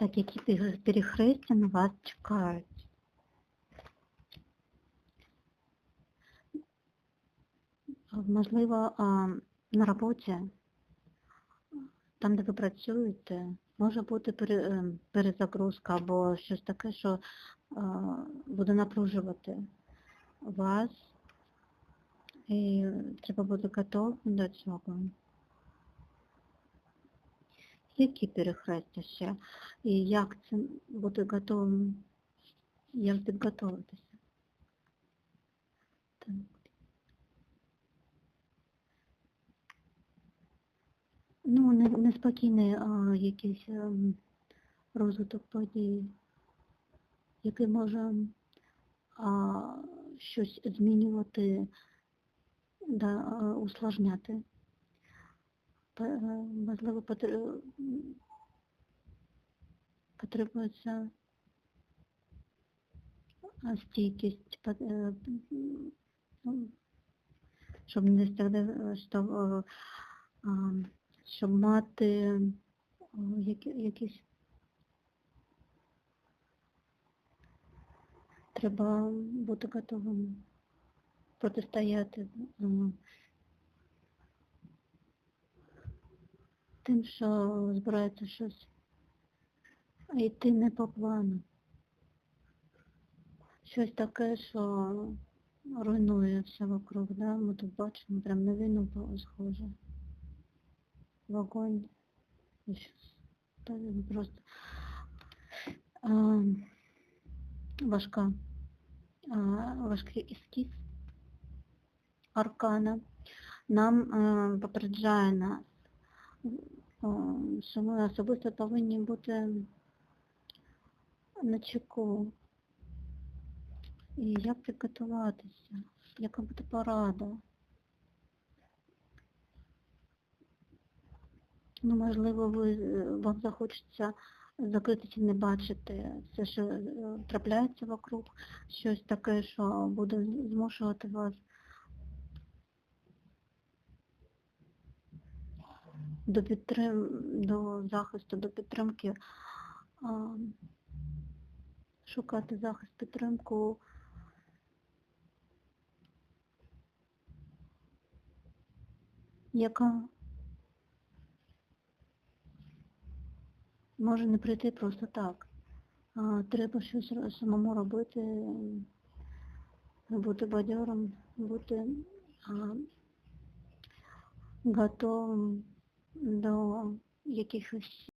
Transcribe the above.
Так, які перехрестя на вас чекають? Можливо, на роботі, там, де ви працюєте, може бути е, перезагрузка або щось таке, що а, буде напружувати вас, і треба бути готовим до цього. Які перехрестя ще? І як це бути готовим, як підготовитися? Так. Ну, неспокійний а, якийсь ем, розвиток подій, який може а, щось змінювати, да, усложняти. Е, Можливо, потр- потребується стійкість, е, ну, щоб не завжди, е, що, е, щоб мати е, якісь треба бути готовим протистояти тим, що збирається щось йти не по плану. Щось таке, що руйнує все вокруг, да? Ми тут бачимо прям на війну схоже. Вогонь. Щось. Просто а, важка, а, важкий ескіз аркана нам е, попереджає нас, що ми особисто повинні бути на чеку. І як підготуватися, яка буде порада. Ну, можливо, ви, е, вам захочеться закритися, не бачити все, що е, трапляється вокруг, щось таке, що буде змушувати вас до підтрим... до захисту, до підтримки, шукати захист, підтримку. яка може не прийти просто так. Треба щось самому робити, бути бадьором, бути готовим до якихось